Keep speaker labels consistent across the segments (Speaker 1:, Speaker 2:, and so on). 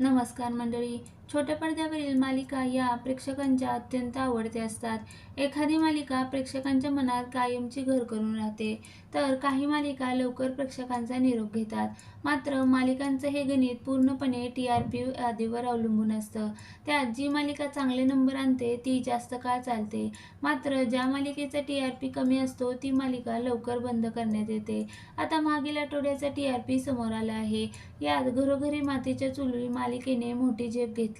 Speaker 1: नमस्कार मंडळी. छोट्या पडद्यावरील मालिका या प्रेक्षकांच्या अत्यंत आवडत्या असतात. एखादी मालिका प्रेक्षकांच्या मनात कायमची घर करून राहते तर काही मालिका लवकर प्रेक्षकांचा निरोप घेतात. मात्र मालिकांचं हे गणित पूर्णपणे टी आर पी यादीवर अवलंबून असतं. त्यात जी मालिका चांगले नंबर आणते ती जास्त काळ चालते. मात्र ज्या मालिकेचा टी आर पी कमी असतो ती मालिका लवकर बंद करण्यात येते. आता मागील आठवड्याचा टी आर पी समोर आला आहे. यात घरोघरी मातीच्या चुली मालिकेने मोठी झेप घेतली.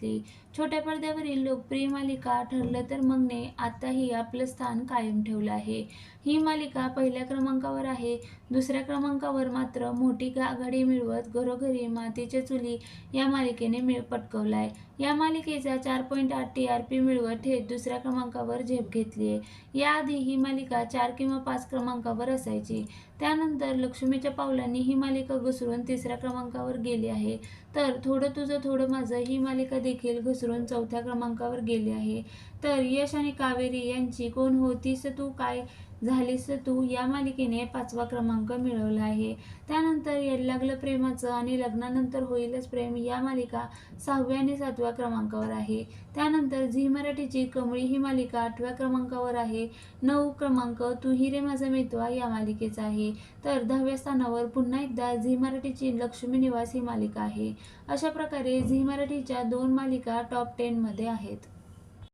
Speaker 1: छोट्या पडद्यावरील लोकप्रिय मालिका ठरलं तर मगने आताही आपलं स्थान कायम ठेवलं आहे. ही मालिका पहिल्या क्रमांकावर आहे. दुसऱ्या क्रमांकावर मात्र मोठी आघाडी मिळवत घरोघरी मातीच्या चुली या मालिकेने मिळ पटकवला आहे या मालिकेचा चार पॉईंट आठ टी आर पी मिळवत थेट दुसऱ्या क्रमांकावर झेप घेतली आहे याआधी ही मालिका चार किंवा पाच क्रमांकावर असायची. त्यानंतर लक्ष्मीच्या पावलांनी ही मालिका घसरून तिसऱ्या क्रमांकावर गेली आहे. तर थोडं तुझं थोडं माझं ही मालिका देखील घसरून चौथ्या क्रमांकावर गेली आहे. तर यश आणि कावेरी यांची कोण होतीस तू काय झालीस तू या मालिकेने पाचवा क्रमांक मिळवला आहे. त्यानंतर येड लागलं प्रेमाचं आणि लग्नानंतर होईलच प्रेम या मालिका सहाव्या आणि सातव्या क्रमांकावर आहे. त्यानंतर झी मराठीची कमळी ही मालिका आठव्या क्रमांकावर आहे. नऊ क्रमांक तू हिरे माझा मितवा या मालिकेचा आहे. आहे तर दहाव्या स्थानावर पुन्हा एकदा झी मराठीची लक्ष्मी निवास ही मालिका आहे. अशा प्रकारे झी मराठीच्या दोन मालिका टॉप टेनमध्ये आहेत.